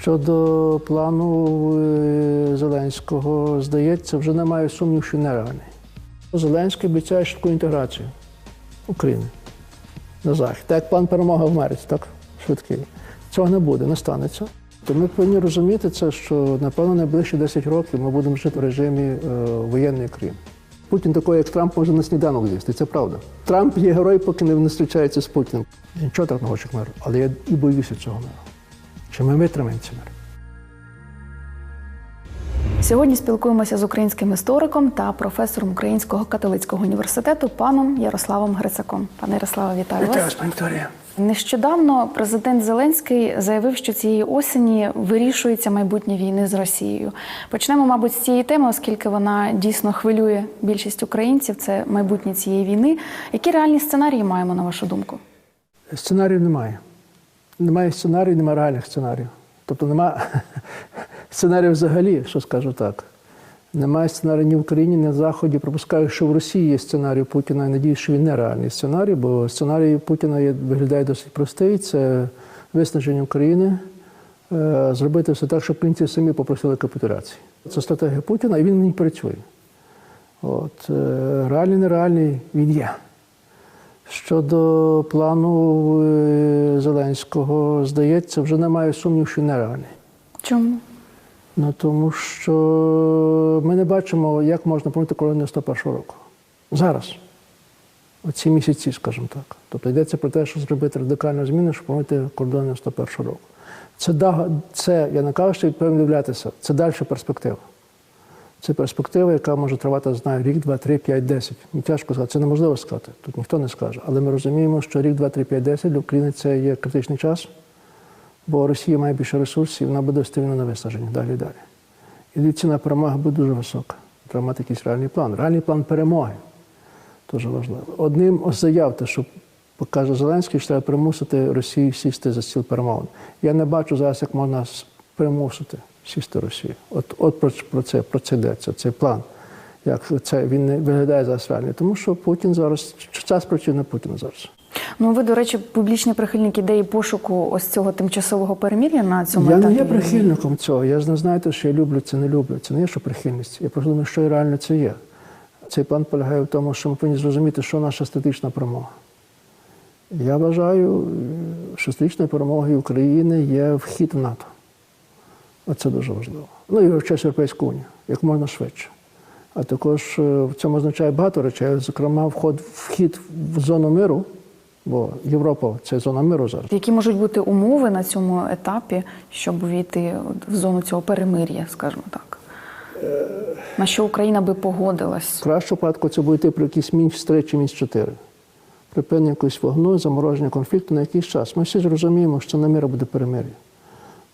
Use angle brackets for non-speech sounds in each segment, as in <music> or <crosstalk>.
Щодо плану е, Зеленського, здається, вже немає сумнів, що нереальний. Зеленський обіцяє швидку інтеграцію України на захід. Так як план перемоги в Америці, так швидкий. Цього не буде, не станеться. То ми повинні розуміти це, що напевно найближчі 10 років ми будемо жити в режимі е, воєнної країни. Путін такий, як Трамп, може на сніданок з'їсти, це правда. Трамп є герой, поки не зустрічається з Путіним. Нічого так не хочу як миру, але я і боюся цього миру. Чи ми витримаємо цей мир? Сьогодні спілкуємося з українським істориком та професором Українського католицького університету паном Ярославом Грицаком. Пане Ярославе, вітаю Вітаю вас. вас, пані Вікторія. Нещодавно президент Зеленський заявив, що цієї осені вирішується майбутнє війни з Росією. Почнемо, мабуть, з цієї теми, оскільки вона дійсно хвилює більшість українців. Це майбутнє цієї війни. Які реальні сценарії маємо на вашу думку? Сценарію немає. Немає сценарію, немає реальних сценаріїв. Тобто немає <laughs> сценарію взагалі, що скажу так. Немає сценарію ні в Україні, ні на Заході. Припускаю, що в Росії є сценарій Путіна. Я надію, що він не реальний сценарій, бо сценарій Путіна виглядає досить простий. Це виснаження України, е, зробити все так, щоб українці самі попросили капітуляції. Це стратегія Путіна, і він не працює. От, е, реальний, нереальний він є. Щодо плану е, Зеленського, здається, вже немає сумнів, що нереальний. Чому? Ну тому що ми не бачимо, як можна помити кордон 101 року. Зараз. Оці місяці, скажімо так. Тобто йдеться про те, що зробити радикальну зміну, щоб помити кордон 101 року. Це, це я не кажу, що відповідно дивлятися, це далі перспектива. Це перспектива, яка може тривати, знаю, рік, два, три, п'ять, десять. Мені тяжко сказати, це неможливо сказати, тут ніхто не скаже. Але ми розуміємо, що рік, два, три, п'ять, десять для України це є критичний час, бо Росія має більше ресурсів, вона буде стильно на висадженні далі і далі. І ціна перемоги буде дуже висока. Треба мати якийсь реальний план. Реальний план перемоги дуже важливо. Одним з заяв, те, що покаже Зеленський, що треба примусити Росію сісти за стіл перемовин. Я не бачу зараз, як можна примусити сісти Росію. От, от про, про це про це йдеться, цей план. Як це він не виглядає зараз реально. Тому що Путін зараз час працює на Путіна зараз. Ну ви, до речі, публічний прихильник ідеї пошуку ось цього тимчасового перемір'я на цьому Я етапі. не є прихильником цього. Я ж не знаєте, що я люблю це, не люблю. Це не є що прихильність. Я просто думаю, що реально це є. Цей план полягає в тому, що ми повинні зрозуміти, що наша стратегічна перемога. Я вважаю, що стратегічною перемогою України є вхід в НАТО. Оце дуже важливо. Ну і через Європейську унію, як можна швидше. А також е, в цьому означає багато речей, зокрема, вход, вхід в зону миру, бо Європа це зона миру зараз. Які можуть бути умови на цьому етапі, щоб увійти в зону цього перемир'я, скажімо так? На що Україна би погодилась? В кращому випадку це буде йти про якийсь мінус 3 чи мінус 4. Припинення якогось вогну, замороження конфлікту на якийсь час. Ми всі ж розуміємо, що на мира буде перемир'я.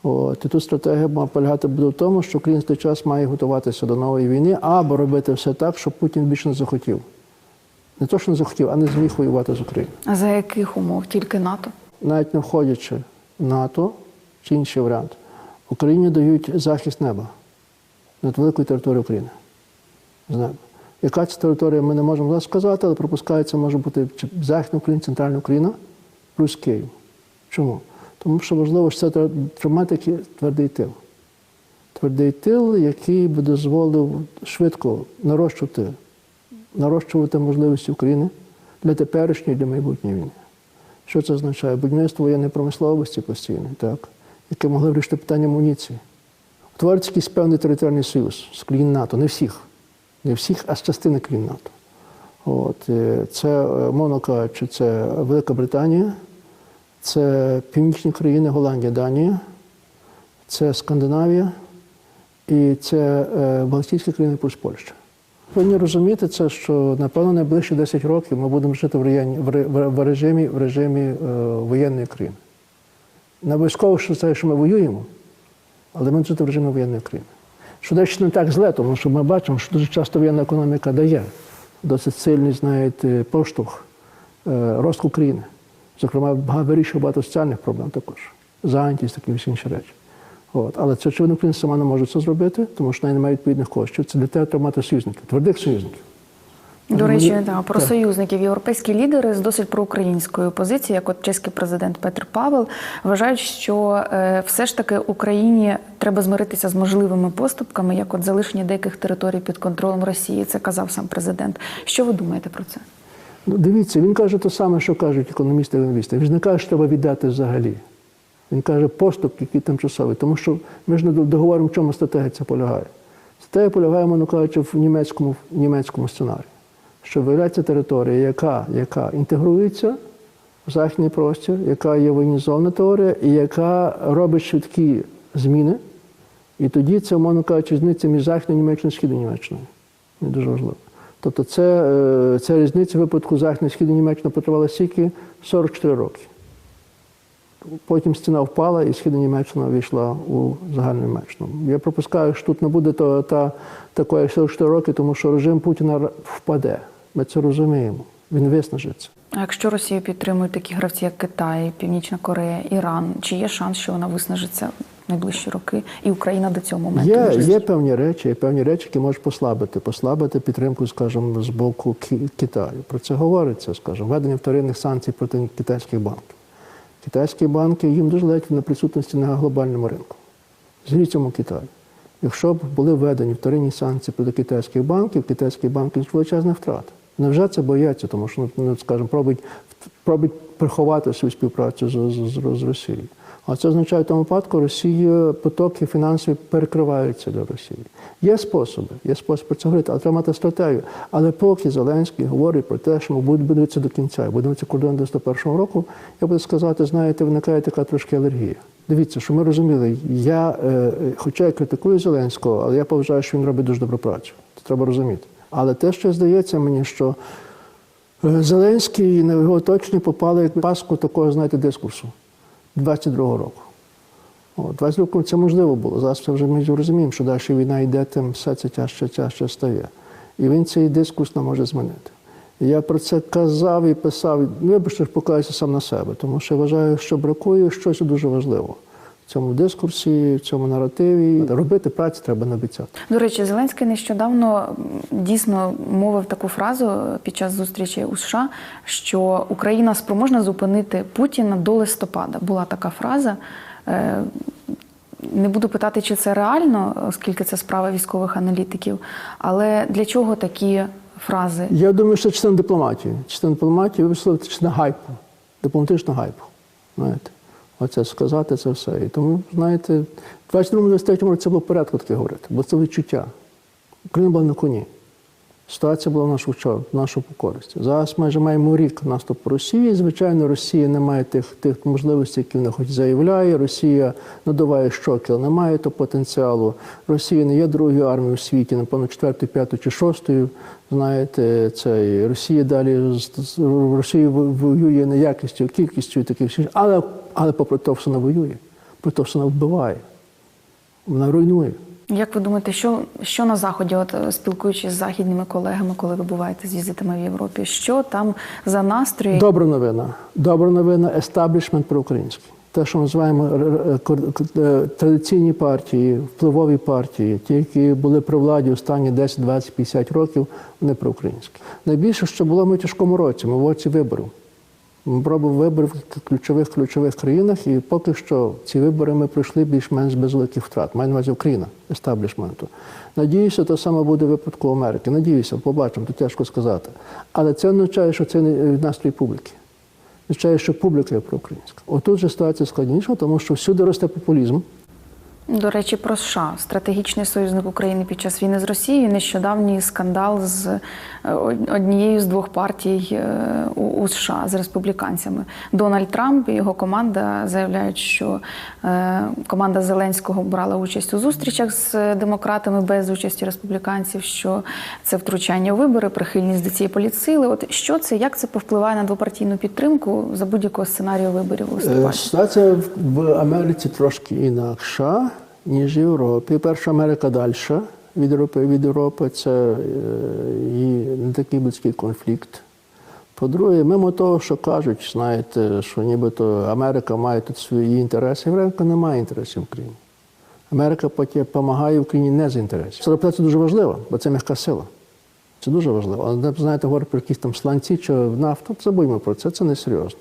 От, і тут стратегія має полягати буде в тому, що Україна в той час має готуватися до нової війни або робити все так, щоб Путін більше не захотів. Не то, що не захотів, а не зміг воювати з Україною. А за яких умов? Тільки НАТО? Навіть не входячи в НАТО чи інший варіант, Україні дають захист неба над великою територією України. З неба. Яка це територія, ми не можемо сказати, але припускається, може бути чи Західна Україна, Центральна Україна, плюс Київ. Чому? Тому що важливо, що це тримати твердий тил. Твердий тил, який би дозволив швидко нарощувати, нарощувати можливості України для теперішньої, для майбутньої війни. Що це означає? Будівництво воєнної промисловості постійно, так, яке могло вирішити питання амуніції. Утворюється якийсь певний територіальний союз з країн НАТО, не всіх, не всіх, а з частини країн НАТО. От, е, це, е, мовно кажучи, це Велика Британія, це північні країни, Голландія, Данія, це Скандинавія і це е, Балтійські країни плюс Польща. Повинні розуміти це, що напевно найближчі 10 років ми будемо жити в, районі, в, ре- в режимі, в режимі е, воєнної країни. Не обов'язково, що це, що ми воюємо, але ми жити в режимі воєнної країни. Що дещо не так зле, тому що ми бачимо, що дуже часто воєнна економіка дає досить сильний, знаєте, поштовх е, росту країни. Зокрема, вирішує багато соціальних проблем також. Зайнятість, такі всі інші речі. От. Але це очевидно, Україна сама не може це зробити, тому що в неї немає відповідних коштів. Це для того треба мати союзників, твердих союзників. До Але речі, мені- да, про так. союзників європейські лідери з досить проукраїнською позицією, як от чеський президент Петр Павел, вважають, що е, все ж таки Україні треба змиритися з можливими поступками, як от залишення деяких територій під контролем Росії. Це казав сам президент. Що ви думаєте про це? Ну, дивіться, він каже те саме, що кажуть економісти і лінгвісти. Він ж не каже, що треба віддати взагалі. Він каже поступки, які тимчасові. Тому що ми ж не договоримо, в чому стратегія ця полягає. Стратегія полягає, мовно кажучи, в німецькому, в німецькому сценарії. Що виявляється територія, яка, яка інтегрується в західний простір, яка є воєнізована теорія, і яка робить швидкі зміни. І тоді це, мовно кажучи, різниця між Західною Німеччиною і Східною Німеччиною. Це дуже важливо. Тобто це, е, ця різниця випадку Західної Східної Німеччини потривала стільки 44 роки. Потім стіна впала, і Східна Німеччина війшла у загальну Німеччину. Я пропускаю, що тут не буде то, та, такої як 44 роки, тому що режим Путіна впаде. Ми це розуміємо. Він виснажиться. А якщо Росію підтримують такі гравці, як Китай, Північна Корея, Іран, чи є шанс, що вона виснажиться найближчі роки, і Україна до цього моменту Є, є певні речі, є певні речі, які можуть послабити, послабити підтримку, скажімо, з боку Китаю. Про це говориться, скажімо, введення вторинних санкцій проти китайських банків. Китайські банки їм дуже ледь на присутності на глобальному ринку. З цьому Китаю. Якщо б були введені вторинні санкції проти китайських банків, китайські банки несуть величезні втрати. Невже це бояться, тому що, ну, скажімо, пробують, пробують приховати свою співпрацю з, з, з, з Росією. А це означає в тому випадку, Росія потоки фінансові перекриваються для Росії. Є способи, є спосіб про це говорити, але треба мати стратегію. Але поки Зеленський говорить про те, що ми будемо дивитися до кінця, будемо дивитися кордон 91 року, я буду сказати, знаєте, виникає така трошки алергія. Дивіться, що ми розуміли, я, е, хоча я критикую Зеленського, але я поважаю, що він робить дуже добру працю. Це треба розуміти. Але те, що здається мені, що е, Зеленський на його оточенні попали в паску такого, знаєте, дискурсу 22-го року. О, 22 років це можливо було. Зараз вже ми розуміємо, що далі війна йде, тим все це тяжче, тяжче стає. І він цей дискус не може змінити. Я про це казав і писав. Ну, Вибачте, що покаюся сам на себе, тому що вважаю, що бракує щось дуже важливого в цьому дискурсі, в цьому наративі. Робити працю треба не обіцяти. До речі, Зеленський нещодавно дійсно мовив таку фразу під час зустрічі у США, що Україна спроможна зупинити Путіна до листопада. Була така фраза. Е, Не буду питати, чи це реально, оскільки це справа військових аналітиків. Але для чого такі фрази? Я думаю, що це частина дипломатії. Частина дипломатії висловити частина гайпу, дипломатичного гайпу. Знаєте, оце сказати це все. І тому, знаєте, в 22-23 році це було порядку таке говорити, бо це відчуття. Україна була на коні. Ситуація була в нашу, в нашу користь. Зараз майже маємо рік наступу Росії. Звичайно, Росія не має тих, тих можливостей, які вона хоч заявляє. Росія надуває щоки, але не має того потенціалу. Росія не є другою армією у світі, напевно, четвертою, п'ятою чи шостою. Знаєте, це Росія далі Росія воює не якістю, а кількістю таких всіх. Але, але попри те, все вона воює, попри те, все вона вбиває, вона руйнує. Як ви думаєте, що, що на заході, от е, спілкуючись з західними колегами, коли ви буваєте з візитами в Європі, що там за настрої? Добра новина. Добра новина естаблішмент проукраїнський. Те, що ми називаємо к- е, традиційні партії, впливові партії, ті, які були при владі останні 10, 20, 50 років, вони проукраїнські. Найбільше, що було ми в тяжкому році, ми в році виборів. Пробували вибори в ключових ключових країнах, і поки що ці вибори ми пройшли більш-менш без великих втрат. Маю на увазі Україна, естаблішменту. Надіюся, те саме буде в випадку Америки. Надіюся, побачимо, то тяжко сказати. Але це означає, що це не настрій публіки. Означає, що публіка є проукраїнська. Отут же ситуація складніша, тому що всюди росте популізм. До речі, про США стратегічний союзник України під час війни з Росією. Нещодавній скандал з е, однією з двох партій е, у США з республіканцями. Дональд Трамп і його команда заявляють, що е, команда Зеленського брала участь у зустрічах з демократами без участі республіканців. Що це втручання у вибори, прихильність до цієї політсили. От що це, як це повпливає на двопартійну підтримку за будь-якого сценарію виборів у листопаді? Ситуація в Америці трошки інакша, ніж Європі. Перша Америка далі від Європи. Від Європи це е, і не такий близький конфлікт. По-друге, мимо того, що кажуть, знаєте, що нібито Америка має тут свої інтереси, Америка не має інтересів в Україні. Америка допомагає Україні не з інтересів. Це репутація дуже важлива, бо це м'яка сила. Це дуже важливо. Але знаєте, говорить про якісь там сланці чи нафту, забудьмо про це, це не серйозно.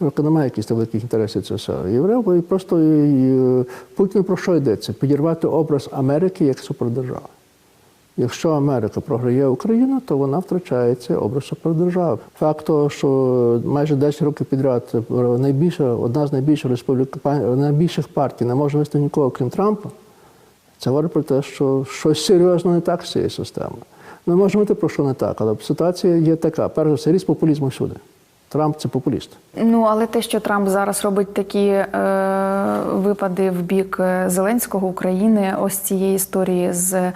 Європа не має великих інтересів цього всього. Європа і просто і, Путін про що йдеться? Підірвати образ Америки як супердержави. Якщо Америка програє Україну, то вона втрачає цей образ супердержави. Факт того, що майже 10 років підряд найбільша, одна з найбільших республіка, найбільших партій не може вести нікого, крім Трампа, це говорить про те, що щось серйозно не так з цією системою. Ми можемо говорити про що не так, але ситуація є така. Перш за все, ріст популізму всюди. Трамп це популіст. Ну але те, що Трамп зараз робить такі е, випади в бік е, Зеленського України, ось цієї історії з, е,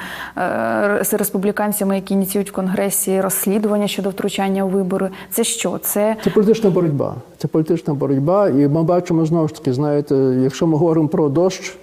з республіканцями, які ініціюють в Конгресі розслідування щодо втручання у вибори. Це що? Це Це політична боротьба. Це політична боротьба, і ми бачимо знову ж таки, знаєте, якщо ми говоримо про дощ,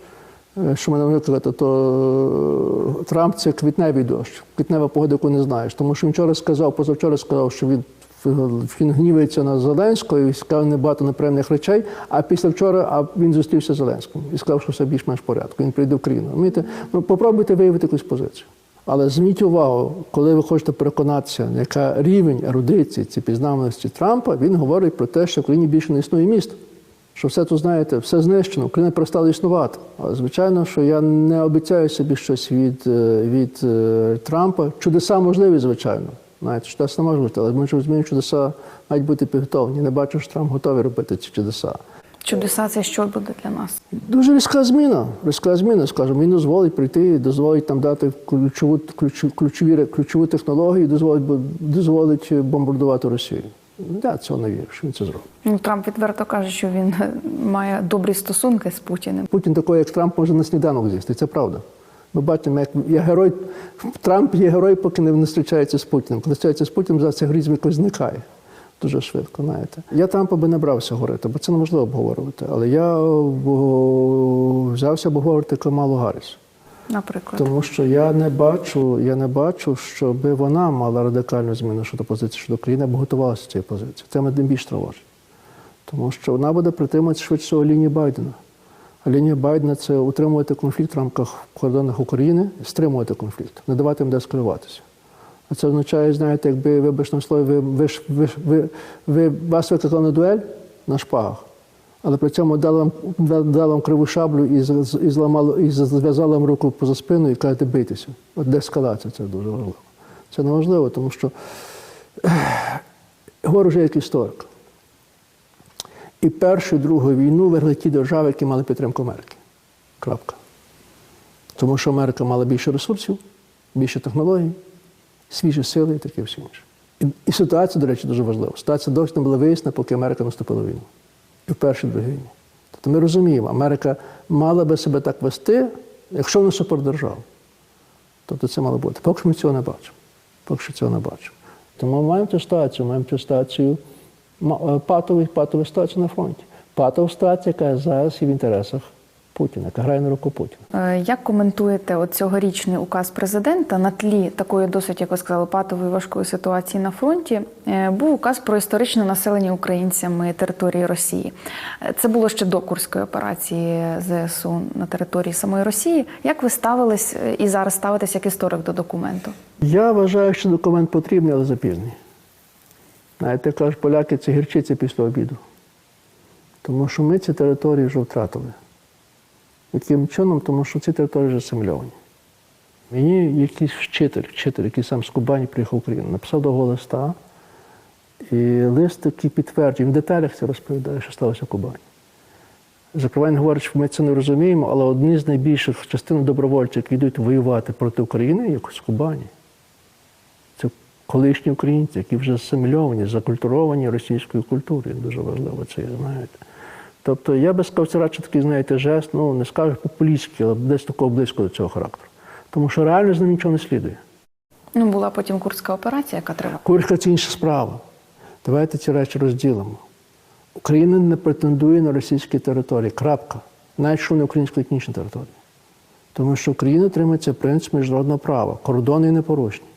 е, що мене викликати, то е, Трамп це квітневий дощ, квітнева погода, яку не знаєш. Тому що він вчора сказав, позавчора сказав, що він. Він гнівається на Зеленського і сказав небагато неприємних речей. А після вчора а він зустрівся з Зеленським і сказав, що все більш-менш порядку. Він прийде в країну. Розумієте? Ну попробуйте виявити якусь позицію. Але зверніть увагу, коли ви хочете переконатися, яка рівень ерудиції чи пізнаваності Трампа, він говорить про те, що в Україні більше не існує міст. Що все тут, знаєте, все знищено, Україна перестала існувати. Але звичайно, що я не обіцяю собі щось від, е, від е, Трампа. Чудеса можливі, звичайно. Знаєте, чудеса не можуть бути, але ми ж розуміємо, чудеса мають бути підготовлені. Не бачу, що Трамп готовий робити ці чудеса. чудеса, це що буде для нас? Дуже різка зміна. Різка зміна, скажімо, він дозволить прийти, дозволить там дати ключову, ключову, ключові, ключову технологію, дозволить, дозволить бомбардувати Росію. Я цього не вірю, що він це зробить. Ну Трамп відверто каже, що він має добрі стосунки з Путіним. Путін такий, як Трамп, може на сніданок з'їсти. Це правда. Ми бачимо, як є герой. Трамп є герой, поки не зустрічається з Путіним. Коли зустрічається з Путіним, за це грізм якось зникає. Дуже швидко, знаєте. Я Трампа би не брався говорити, бо це неможливо обговорювати. Але я взявся обговорювати Камалу Гарріс. Наприклад, Тому що я не бачу, я не бачу, щоб вона мала радикальну зміну щодо позиції щодо країни, або готувалася до цієї позиції. Це мене більш тривожить. Тому що вона буде притримуватися швидше лінії Байдена. Лінія Байдена це утримувати конфлікт в рамках кордонах України, стримувати конфлікт, не давати їм дескалюватися. А це означає, знаєте, якби вибачним слові, ви, ви, ви, ви, ви, вас викликали на дуель на шпагах, але при цьому дали вам, дали вам криву шаблю і, і, зламали, і зв'язали вам руку поза спину і кажете бийтеся. От деескалація це дуже важливо. Це не важливо, тому що говорю вже як історик. І Першу і Другу війну виграли ті держави, які мали підтримку Америки. Крапка. Тому що Америка мала більше ресурсів, більше технологій, свіжі сили і таке все інше. І, і ситуація, до речі, дуже важлива. Ситуація досі не була вияснена, поки Америка наступила війну. І в першій і другій війні. Тобто ми розуміємо, Америка мала би себе так вести, якщо вона супердержава. Тобто це мало бути. Поки що ми цього не бачимо. Поки що цього не бачимо. Тому ми маємо цю ситуацію, маємо цю ситуацію е, патову, патову на фронті. Патова ситуація, яка зараз є в інтересах Путіна, яка грає на руку Путіна. Е, Як коментуєте от цьогорічний указ президента на тлі такої досить, як ви сказали, патової важкої ситуації на фронті? Е, Був указ про історичне населення українцями території Росії. Це було ще до Курської операції ЗСУ на території самої Росії. Як ви ставились і зараз ставитесь як історик до документу? Я вважаю, що документ потрібний, але запізний. Знаєте, кажуть, поляки це гірчиця після обіду. Тому що ми ці території вже втратили. Яким чином? Тому що ці території вже асимільовані. Мені якийсь вчитель, вчитель, який сам з Кубані приїхав в Україну, написав довго листа, і лист такий підтверджує, він в деталях це розповідає, що сталося в Кубані. Закривання говорить, що ми це не розуміємо, але одні з найбільших частин добровольців, які йдуть воювати проти України, як з Кубані. Колишні українці, які вже асимільовані, закультуровані російською культурою. Дуже важливо це, знаєте. Тобто я би сказав, це радше такий, знаєте, жест, ну не скажу популістський, але десь такого близько до цього характеру. Тому що реально з ним нічого не слідує. Ну була потім Курська операція, яка тривала. Курська це інша справа. Давайте ці речі розділимо. Україна не претендує на російські території. Крапка. Навіть що не українсько-етнічні території. Тому що Україна тримається принцип міжнародного права, кордони непорушні.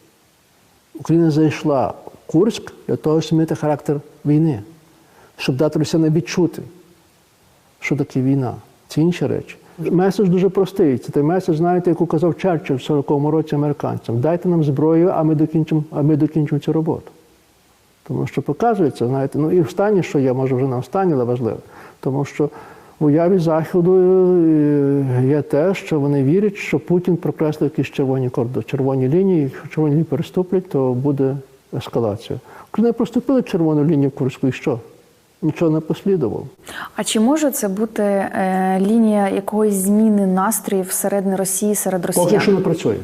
Україна зайшла в Курськ для того, щоб змінити характер війни, щоб дати росіянам відчути, що таке війна. Це інші речі. Меседж дуже простий. Це той меседж, знаєте, яку казав Черчилль в 40-му році американцям. Дайте нам зброю, а ми докінчимо, а ми докінчимо цю роботу. Тому що показується, знаєте, ну і останнє, що є, може вже не останнє, але важливо. Тому що в уяві Заходу е, є те, що вони вірять, що Путін прокреслив якісь червоні кордони, червоні лінії, якщо червоні лінії переступлять, то буде ескалація. Коли вони проступили червону лінію в Курську, і що? Нічого не послідувало. А чи може це бути е, лінія якоїсь зміни настроїв всередині Росії серед росіян? Поки що не працює.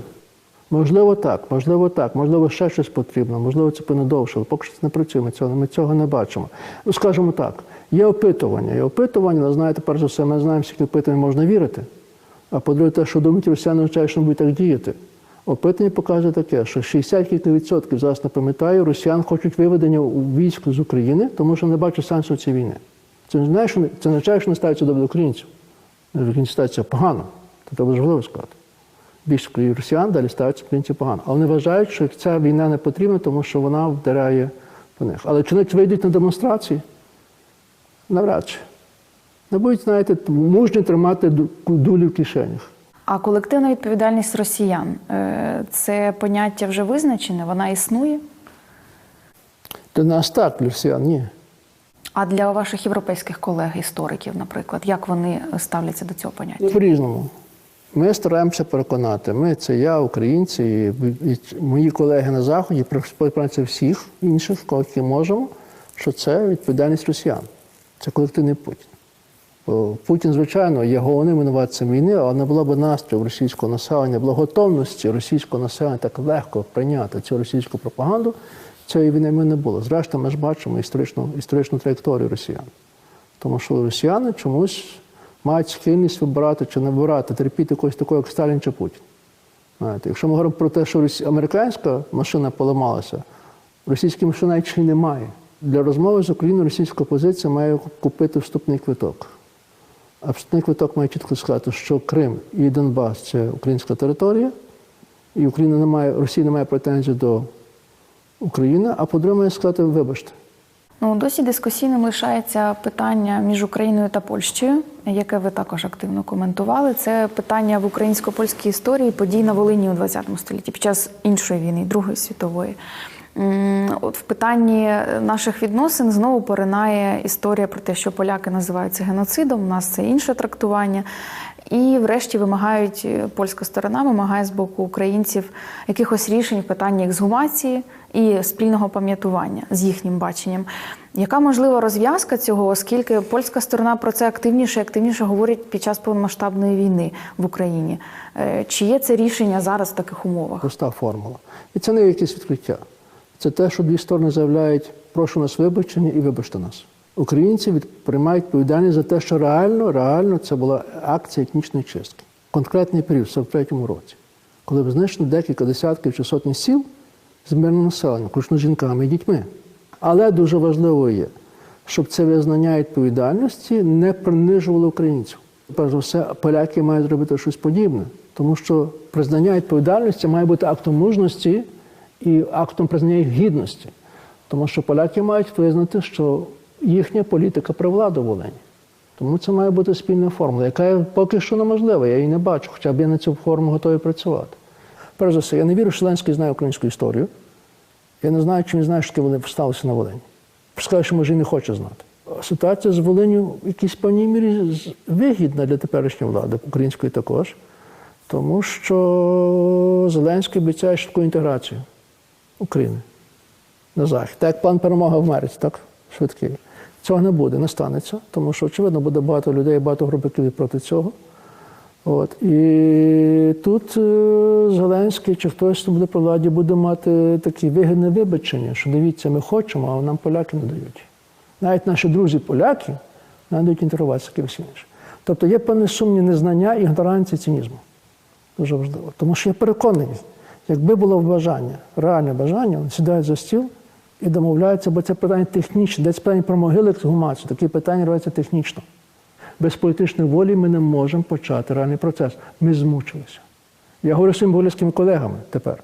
Можливо, так, можливо, так, можливо, ще щось потрібно, можливо, це повинно довше, але поки що це не працює, ми цього, ми цього не бачимо. Ну, скажімо так, є опитування, є опитування, але знаєте, перш за все, ми знаємо, скільки опитувань можна вірити. А по-друге, те, що думають росіяни, означає, що будуть так діяти. Опитання показує таке, що 60 кілька відсотків, зараз не пам'ятаю, росіян хочуть виведення військ з України, тому що не бачать сенсу цієї війни. Це не означає, що не- це не означає, що не ставиться до українців. Українці ставляться погано. Це треба важливо сказати більш росіян далі ставляться українці погано. Але вони вважають, що ця війна не потрібна, тому що вона вдаряє по них. Але чи навіть вийдуть на демонстрації? Навряд чи. Не будуть, знаєте, мужні тримати ду- дулі в кишенях. А колективна відповідальність росіян е, це поняття вже визначене, вона існує. Для нас так, для росіян ні. А для ваших європейських колег-істориків, наприклад, як вони ставляться до цього поняття? По-різному. Ми стараємося переконати. Ми це я, українці, і, мої колеги на Заході, співпраця всіх інших, кого можемо, що це відповідальність росіян. Це колективний Путін. Путін, звичайно, є головним винуватцем війни, але не було б настрою російського населення, не було готовності російського населення так легко прийняти цю російську пропаганду, цієї війни не було. Зрештою, ми ж бачимо історичну, історичну траєкторію росіян. Тому що росіяни чомусь мають схильність вибирати чи не вибирати, терпіти когось такого, як Сталін чи Путін. Знаєте, якщо ми говоримо про те, що американська машина поламалася, російської машини й немає. Для розмови з Україною російська опозиція має купити вступний квиток. А вступний квиток має чітко сказати, що Крим і Донбас це українська територія, і Україна не має, Росія не має претензій до України, а по-друге, має сказати, вибачте. Ну, досі дискусійним лишається питання між Україною та Польщею, яке ви також активно коментували. Це питання в українсько-польській історії подій на Волині у ХХ столітті під час іншої війни, Другої світової. От в питанні наших відносин знову поринає історія про те, що поляки називають це геноцидом. У нас це інше трактування. І, врешті, вимагають е, польська сторона вимагає з боку українців якихось рішень в питанні ексгумації і спільного пам'ятування з їхнім баченням. Яка можлива розв'язка цього, оскільки польська сторона про це активніше і активніше говорить під час повномасштабної війни в Україні? Е, Чи є це рішення зараз в таких умовах? проста формула. І це не якесь відкриття. Це те, що дві сторони заявляють, прошу нас вибачення і вибачте нас. Українці приймають відповідальність за те, що реально, реально це була акція етнічної чистки. Конкретний період, в 43-му році, коли б знищено декілька десятків чи сотні сіл з мирним населенням, включно жінками і дітьми. Але дуже важливо є, щоб це визнання відповідальності не принижувало українців. Перш за все, поляки мають зробити щось подібне, тому що признання відповідальності має бути актом мужності і актом признання їх гідності. Тому що поляки мають визнати, що їхня політика при владу в Волині. Тому це має бути спільна формула, яка поки що неможлива, я її не бачу, хоча б я на цю форму готовий працювати. Перш за все, я не вірю, що Ленський знає українську історію. Я не знаю, чи він знає, що вони сталося на Волині. Скажу, що може і не хоче знати. Ситуація з Волиню в якійсь певній мірі вигідна для теперішньої влади, української також, тому що Зеленський обіцяє швидку інтеграцію України на захід. Так як план перемоги в Америці, так? Швидкий. Цього не буде, не станеться, тому що, очевидно, буде багато людей, багато групиків проти цього. От. І тут е, Зеленський чи хтось хто буде при владі, буде мати такі вигідне вибачення, що дивіться, ми хочемо, а нам поляки не дають. Навіть наші друзі поляки не дають інтерватися кимось інше. Тобто є певне сумні незнання, ігноранції, цинізму. Дуже важливо. Тому що я переконаний, якби було бажання, реальне бажання, вони сідають за стіл і домовляються, бо це питання технічне, десь питання про могили ексгумацію, такі питання робляться технічно. Без політичної волі ми не можемо почати реальний процес. Ми змучилися. Я говорю з своїми голівськими колегами тепер.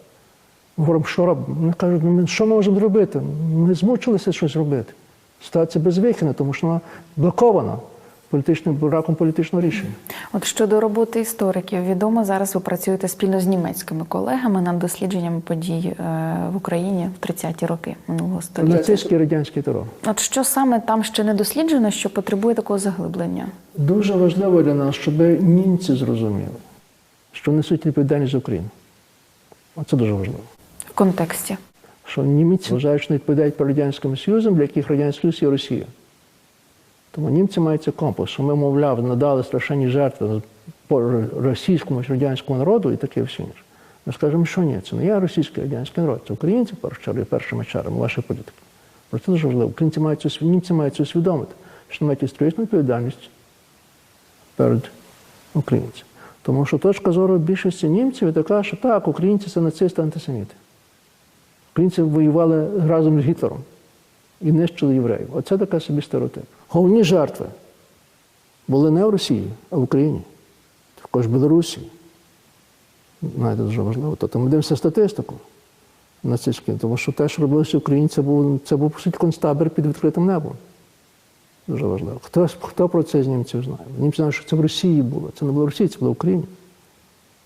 Говоримо, що робимо? Вони кажуть, ну, що ми можемо зробити? Ми змучилися щось робити. Ситуація безвихідна, тому що вона блокована. Політичним браком політичного рішення. От щодо роботи істориків, відомо зараз ви працюєте спільно з німецькими колегами над дослідженнями подій е, в Україні в 30-ті роки минулого століття. Нацистський радянський терор. От що саме там ще не досліджено, що потребує такого заглиблення? Дуже важливо для нас, щоб німці зрозуміли, що несуть відповідальність за Україну. Оце дуже важливо. В контексті. Що німці вважають, що не відповідають перед Радянським Союзом, для яких Радянський Союз є Росія. Тому німці мають цей компас, що ми, мовляв, надали страшенні жертви по російському чи радянському народу і таке все інше. Ми скажемо, що ні, це не є російський радянський народ, це українці і першими чергами вашої політики. Про це дуже важливо. Українці мають це, німці мають це усвідомити, що мають історичну відповідальність перед українцями. Тому що точка зору більшості німців така, що так, українці це нацисти, антисеміти. Українці воювали разом з Гітлером і нищили євреїв. Оце така собі стереотип. Головні жертви були не в Росії, а в Україні, також в Білорусі. Знаєте, дуже важливо. Тобто ми дивимося статистику нацистську, тому що те, що робилося українці, був, це був по суті концтабір під відкритим небом. Дуже важливо. Хто, хто про це з німців знає? Німці знають, що це в Росії було. Це не було в Росії, це було в Україні.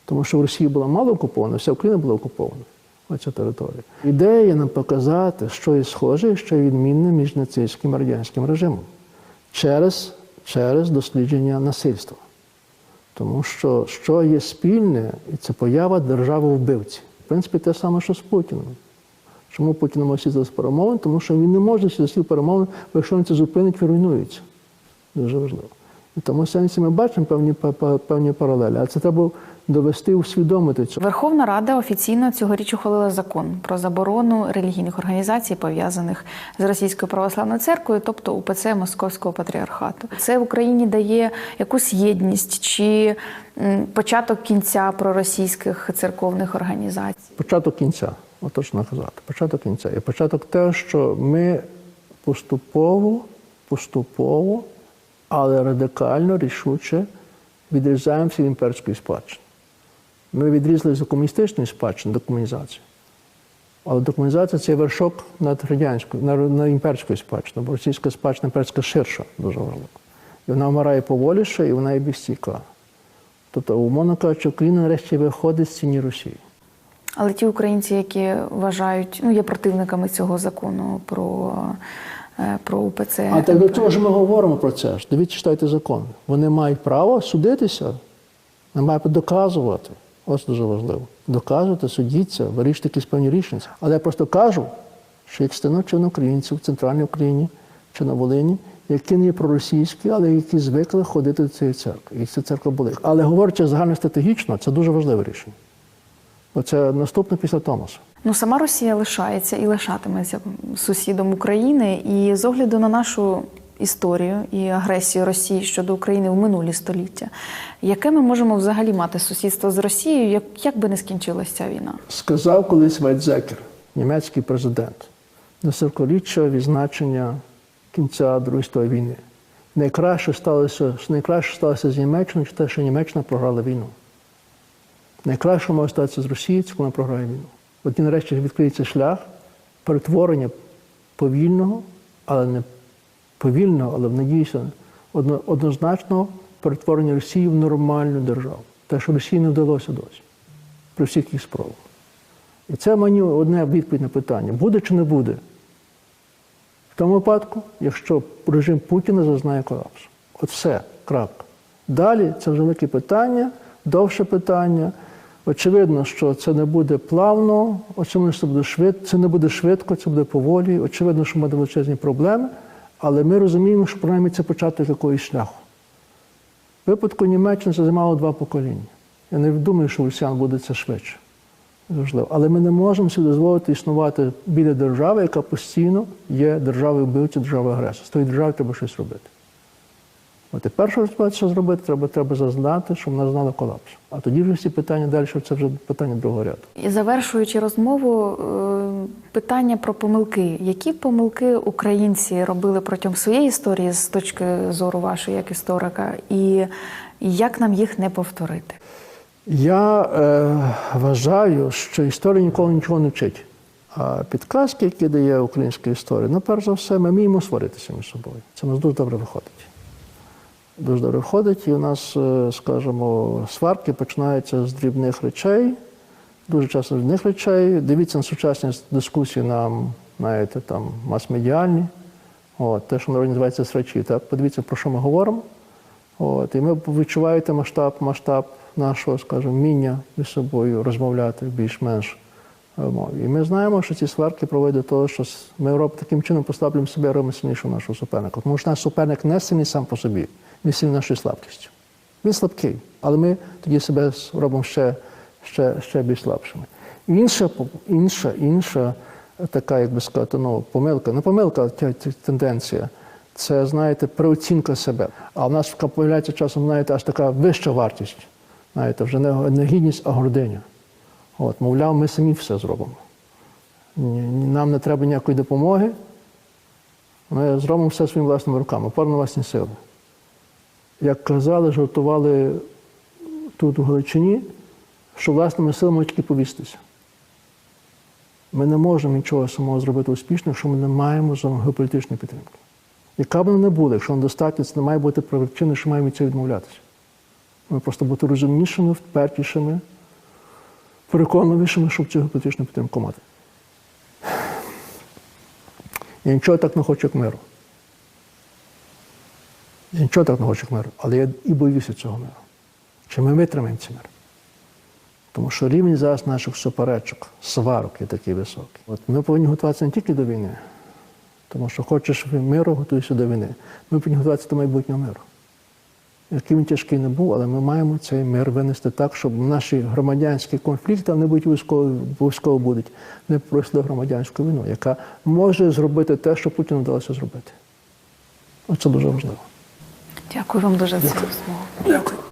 Тому що в Росії була мало окупована, вся Україна була окупована. Оця територія. Ідея нам показати, що є схоже що є відмінне між нацистським і радянським режимом через, через дослідження насильства. Тому що що є спільне, і це поява держави вбивці. В принципі, те саме, що з Путіним. Чому Путін може сісти з перемовин? Тому що він не може сісти з перемовин, бо якщо він це зупинить, він руйнується. Дуже важливо. І тому сенсі ми бачимо певні, певні паралелі, а це треба довести, усвідомити цю. Верховна Рада офіційно цьогоріч ухвалила закон про заборону релігійних організацій, пов'язаних з Російською православною церквою, тобто УПЦ Московського патріархату. Це в Україні дає якусь єдність чи початок кінця проросійських церковних організацій. Початок кінця, от точно казати. Початок кінця. І початок те, що ми поступово, поступово, але радикально, рішуче відрізаємося від імперської спадщини. Ми відрізалися від комуністичної спадщини до. Але декомунізація це вершок над радянською, над, імперською спадщиною, бо російська спадщина імперська ширша, дуже важливо. І вона вмирає поволіше, і вона є більш стійка. Тобто, умовно кажучи, Україна нарешті виходить з ціні Росії. Але ті українці, які вважають, ну є противниками цього закону про, про УПЦ. А так до того ж ми говоримо про це ж. Дивіться, читайте закон. Вони мають право судитися, не мають доказувати. Ось дуже важливо. Доказувати, судіться, вирішити якісь певні рішення. Але я просто кажу, що є частина частина українців в центральній Україні чи на Волині, які не є проросійські, але які звикли ходити до цієї церкви. І ця церква були. Але говорячи загальностратегічно, це дуже важливе рішення. Це наступне після Томаса. Ну, сама Росія лишається і лишатиметься сусідом України. І з огляду на нашу історію і агресію Росії щодо України в минулі століття, яке ми можемо взагалі мати сусідство з Росією, як, як би не скінчилася ця війна? Сказав колись Вайдзекер, німецький президент, на 40-річчя відзначення кінця Другої світової війни. Найкраще сталося, найкраще сталося з Німеччиною, те, що Німеччина програла війну. Найкраще може статися з Росією, коли вона програє війну. От і нарешті відкриється шлях перетворення повільного, але не повільного, але надіюся, одно- однозначного перетворення Росії в нормальну державу. Те, що Росії не вдалося досі при всіх їх спробах. І це мені одне відповідь на питання: буде чи не буде? В тому випадку, якщо режим Путіна зазнає колапсу. От все, крапка. Далі це велике питання, довше питання. Очевидно, що це не буде плавно, очевидно, що це буде швидко, це не буде швидко, це буде поволі. Очевидно, що буде величезні проблеми, але ми розуміємо, що принаймні це початок якогось шляху. В випадку Німеччини це займало два покоління. Я не думаю, що росіян буде це швидше. Важливо. Але ми не можемо собі дозволити існувати біля держави, яка постійно є державою вбивця, державою агресора. З тої держави треба щось робити. От і перше, що зробити, треба, треба зазнати, щоб вона знала колапс. А тоді вже всі питання далі, це вже питання другого ряду. І завершуючи розмову, е, питання про помилки. Які помилки українці робили протягом своєї історії з точки зору вашої як історика, і як нам їх не повторити? Я е, вважаю, що історія ніколи нічого не вчить. А підказки, які дає українська історія, ну, перш за все, ми вміємо сваритися між собою. Це у нас дуже добре виходить. Дуже добре входить, і у нас, е, скажімо, сварки починаються з дрібних речей, дуже часто з дрібних речей. Дивіться на сучасні дискусії на знаєте, там, мас-медіальні. От, те, що народі називається срачі. Так? Подивіться, про що ми говоримо. От, і ми відчуваєте масштаб, масштаб нашого, скажімо, вміння між собою розмовляти більш-менш мові. І ми знаємо, що ці сварки проводять до того, що ми таким чином послаблюємо себе, робимо сильнішого нашого суперника. Тому що наш суперник не сильний сам по собі, він сильний нашою слабкістю. Він слабкий, але ми тоді себе робимо ще, ще, ще більш слабшими. Інша, інша, інша така, як би сказати, ну, помилка, не помилка, а тенденція. Це, знаєте, переоцінка себе. А в нас появляється часом, знаєте, аж така вища вартість. Знаєте, вже не гідність, а гординя. От, мовляв, ми самі все зробимо. Нам не треба ніякої допомоги. Ми зробимо все своїми власними руками, опор на власні сили. Як казали, жартували тут у Галичині, що власними силами тільки повістися. Ми не можемо нічого самого зробити успішно, якщо ми не маємо геополітичної підтримки. Яка б вона не була, якщо недостатньо, це не має бути причини, що маємо від цього відмовлятися. Ми просто бути розумнішими, впертішими, переконливішими, щоб цю геополітичну підтримку мати. Я нічого так не хочу, як миру. Я нічого так не хочу, як миру, але я і боюся цього миру. Чи ми витримаємо цей мир? Тому що рівень зараз наших суперечок, сварок є такий високий. От ми повинні готуватися не тільки до війни, тому що хочеш миру, готуйся до війни. Ми повинні готуватися до майбутнього миру. Який він тяжкий не був, але ми маємо цей мир винести так, щоб наші громадянські конфлікти, вони будуть військово, обов'язково будуть, не пройшли громадянську війну, яка може зробити те, що Путіну вдалося зробити. Оце дуже важливо. Дякую вам дуже за цю розмову. Дякую.